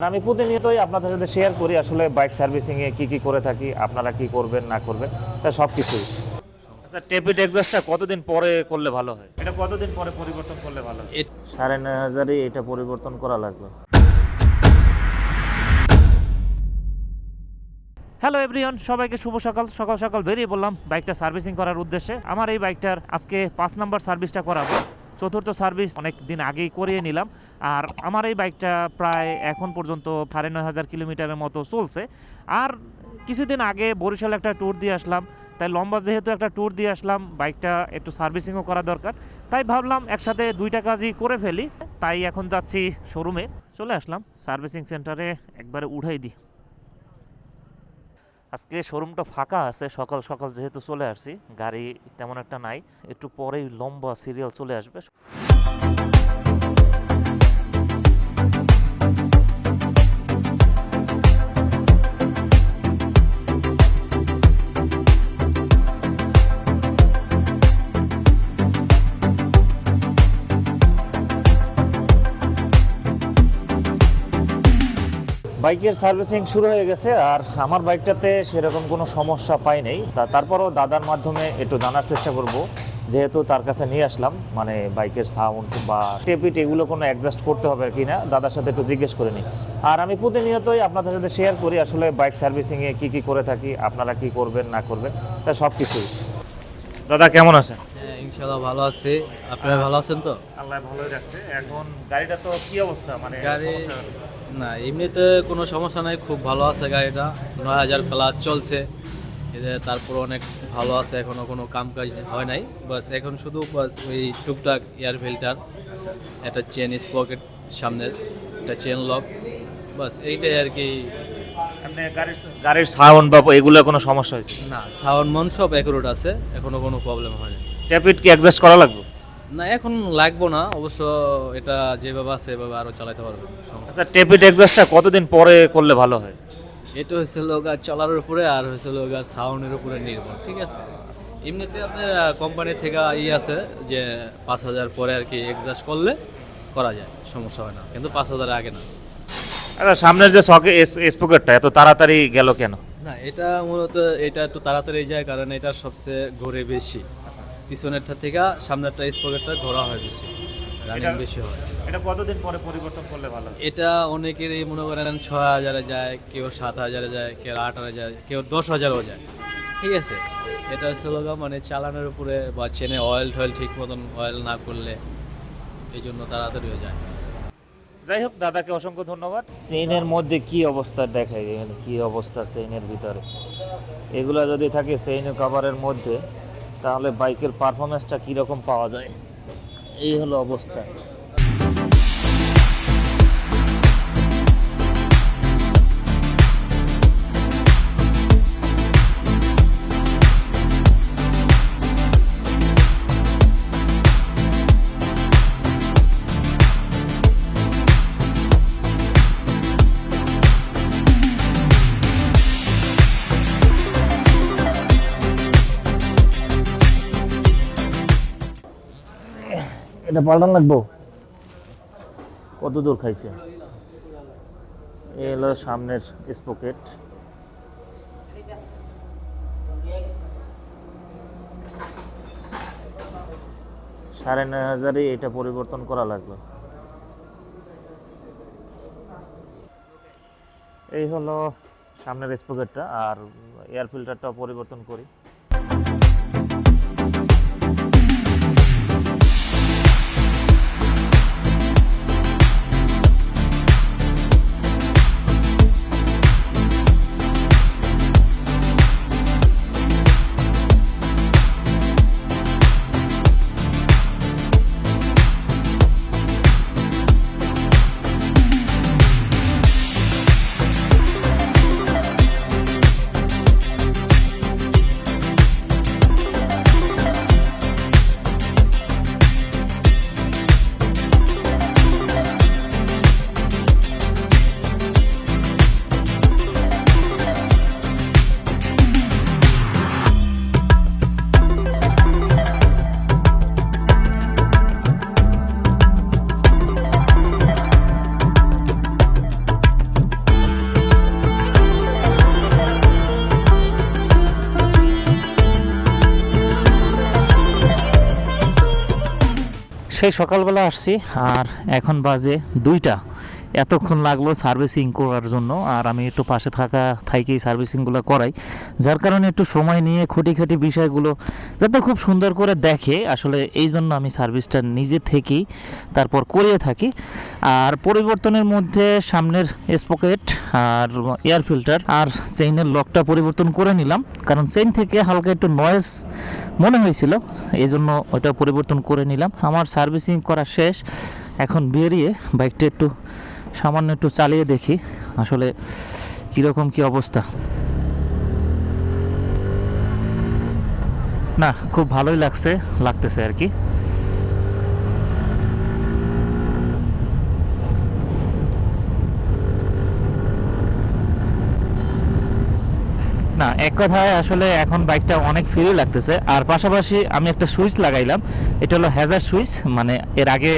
আমি প্রতিনিয়তই আপনাদের সাথে শেয়ার করি আসলে বাইক সার্ভিসিংয়ে কি কি করে থাকি আপনারা কি করবেন না করবেন তা সব কিছুই আচ্ছা টেপিড এক্সস্টটা কতদিন পরে করলে ভালো হয়? এটা কতদিন পরে পরিবর্তন করলে ভালো হয়? সাড়ে নয় হাজারই এটা পরিবর্তন করা লাগবে। হ্যালো এভরিওয়ান সবাইকে শুভ সকাল। সকাল সকাল বেরিয়ে বললাম বাইকটা সার্ভিসিং করার উদ্দেশ্যে। আমার এই বাইকটার আজকে পাঁচ নাম্বার সার্ভিসটা করাবো। চতুর্থ সার্ভিস অনেক দিন আগেই করিয়ে নিলাম। আর আমার এই বাইকটা প্রায় এখন পর্যন্ত সাড়ে নয় হাজার কিলোমিটারের মতো চলছে। আর কিছুদিন আগে বরিশাল একটা ট্যুর দিয়ে আসলাম, তাই লম্বা যেহেতু একটা ট্যুর দিয়ে আসলাম, বাইকটা একটু সার্ভিসিংও করা দরকার। তাই ভাবলাম একসাথে দুইটা কাজই করে ফেলি, তাই এখন যাচ্ছি শোরুমে চলে আসলাম সার্ভিসিং সেন্টারে, একবারে উঠাই দিই। আজকে শোরুমটা ফাঁকা আছে, সকাল সকাল যেহেতু চলে আসছি, গাড়ি তেমন একটা নাই, একটু পরেই লম্বা সিরিয়াল চলে আসবে। বাইকের সার্ভিসিং শুরু হয়ে গেছে আর আমার বাইকটাতে সেরকম কোনো সমস্যা পাই নাই। তা তারপরও দাদার মাধ্যমে একটু জানার চেষ্টা করব যেহেতু তার কাছে নিয়ে আসলাম মানে বাইকের সাউন্ড বা টেপিট এগুলো কোনো অ্যাডজাস্ট করতে হবে কি না দাদার সাথে একটু জিজ্ঞেস করে নিই। আর আমি প্রতিনিয়তই আপনাদের সাথে শেয়ার করি আসলে বাইক সার্ভিসিংয়ে কি কি করে থাকি আপনারা কি করবেন না করবেন তা সব কিছুই। দাদা কেমন আছেন? হ্যাঁ ইনশাল্লাহ ভালো আছি। আপনারা ভালো আছেন তো? আল্লাহ রাখছে। এখন গাড়িটা তো কি অবস্থা? মানে গাড়ি না এমনিতে কোনো সমস্যা নাই খুব ভালো আছে গাড়িটা। নয় হাজার প্লাস চলছে। এদের তারপর অনেক ভালো আছে এখনও কোনো কাম কাজ হয় নাই। বাস এখন শুধু বাস ওই টুকটাক এয়ার ফিল্টার একটা চেন স্পকেট সামনের একটা চেন লক বাস এইটাই আর কি। গাড়ির সাউন্ড বা এগুলো কোনো সমস্যা হয়েছে? না সাউন্ড মন সব অ্যাকুরেট আছে এখনও কোনো প্রবলেম হয়নি ট্যাপিট কি অ্যাডজাস্ট করা লাগবে? না এখন লাগবো না অবশ্য এটা যেভাবে আছে সেভাবে আরও চালাতে পারবে আচ্ছা ট্যাপিট অ্যাডজাস্টটা কতদিন পরে করলে ভালো হয়? এটা লোক আর চলার উপরে আর লোক আর সাউন্ডের উপরে নির্ভর ঠিক আছে? এমনিতে আপনার কোম্পানি থেকে ই আছে যে পাঁচ হাজার পরে আর কি এক্সাস্ট করলে করা যায় সমস্যা হয় না কিন্তু পাঁচ হাজার আগে না। আচ্ছা সামনের যে সকে স্পোকেটটা এত তাড়াতাড়ি গেল কেন? না এটা মূলত এটা একটু তাড়াতাড়ি যায় কারণ এটা সবচেয়ে ঘোরে বেশি। পিছনেরটা থেকে সামনেরটা স্পকেটটা ঘোরা হয় বেশি রানিং বেশি হয়। এটা কতদিন পরে পরিবর্তন করলে ভালো এটা অনেকেরই মনে করেন ছয় হাজারে যায় কেউ সাত হাজারে যায় কেউ আট হাজারে যায় কেউ দশ হাজারও যায়। ঠিক আছে? এটা হচ্ছে হলো মানে চালানোর উপরে বা চেনে অয়েল টয়েল ঠিক মতন অয়েল না করলে এই জন্য তাড়াতাড়ি হয়ে যায়। যাই হোক দাদাকে অসংখ্য ধন্যবাদ। চেইনের মধ্যে কি অবস্থা দেখায় এখানে কি অবস্থা চেইনের ভিতরে? এগুলো যদি থাকে চেইন কভারের মধ্যে তাহলে বাইকের পারফরমেন্সটা কীরকম পাওয়া যায়? এই হলো অবস্থা। এটা পাল্টান লাগবো? কত দূর খাইছে? এ হলো সামনের স্পকেট সাড়ে নয় হাজারই এটা পরিবর্তন করা লাগবে এই হলো সামনের স্পকেটটা আর এয়ার ফিল্টারটা পরিবর্তন করি। সেই সকালবেলা আসছি, আর এখন বাজে দুইটা। এতক্ষণ লাগল সার্ভিসিং করার জন্য, আর আমি একটু পাশে থাকা, থাইকেই সার্ভিসিংগুলো করাই। যার কারণে একটু সময় নিয়ে খুঁটিখাটি বিষয়গুলো যাতে খুব সুন্দর করে দেখে, আসলে এই জন্য আমি সার্ভিসটা নিজে থেকেই তারপর করিয়ে থাকি। আর পরিবর্তনের মধ্যে সামনের স্পকেট আর এয়ার ফিল্টার আর চেইনের লকটা পরিবর্তন করে নিলাম। কারণ চেইন থেকে হালকা একটু নয়েজ মনে হয়েছিল এই জন্য ওটা পরিবর্তন করে নিলাম। আমার সার্ভিসিং করা শেষ, এখন বেরিয়ে বাইকটা একটু সামান্য একটু চালিয়ে দেখি, আসলে কীরকম কি অবস্থা। না, খুব ভালোই লাগছে, লাগতেছে আর কি। না, এক কথায় আসলে এখন বাইকটা অনেক ফ্রি লাগতেছে। আর পাশাপাশি আমি একটা সুইচ লাগাইলাম। এটা হলো হ্যাজার সুইচ মানে এর আগে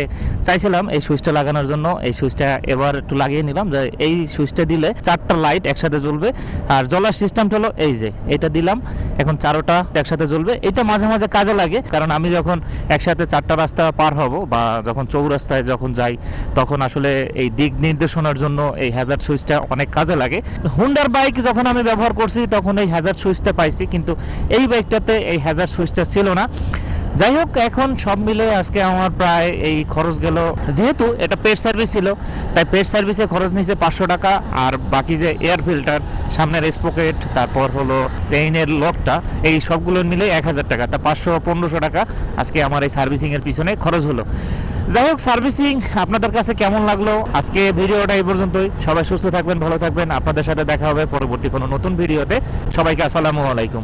চাইছিলাম এই সুইচটা লাগানোর জন্য। এই সুইচটা এবার একটু লাগিয়ে নিলাম, যে এই সুইচটা দিলে চারটা লাইট একসাথে জ্বলবে। আর জ্বলার সিস্টেমটা হলো এই যে, এটা দিলাম। এখন চারোটা একসাথে জ্বলবে। এটা মাঝে মাঝে কাজে লাগে, কারণ আমি যখন একসাথে চারটা রাস্তা পার হব বা যখন চৌরাস্তায় যখন যাই, তখন আসলে এই দিক নির্দেশনার জন্য এই হ্যাজার সুইচটা অনেক কাজে লাগে। হুন্ডার বাইক যখন আমি ব্যবহার করছি, তখন এই হ্যাজার সুইচটা পাইছি, কিন্তু এই বাইকটাতে এই হ্যাজার সুইচটা ছিল না। যাই হোক, এখন সব মিলে আজকে আমার প্রায় এই খরচ গেল। যেহেতু এটা পেড সার্ভিস ছিল, তাই পেড সার্ভিসে খরচ নিয়েছে পাঁচশো টাকা, আর বাকি যে এয়ার ফিল্টার সামনের স্পকেট তারপর হলো চেইনের লকটা এই সবগুলো মিলে এক হাজার টাকা। তা পাঁচশো, পনেরোশো টাকা আজকে আমার এই সার্ভিসিংয়ের পিছনে খরচ হলো। যাই হোক, সার্ভিসিং আপনাদের কাছে কেমন লাগল? আজকে ভিডিওটা এই পর্যন্তই। সবাই সুস্থ থাকবেন, ভালো থাকবেন। আপনাদের সাথে দেখা হবে পরবর্তী কোনো নতুন ভিডিওতে। সবাইকে আসসালামু আলাইকুম।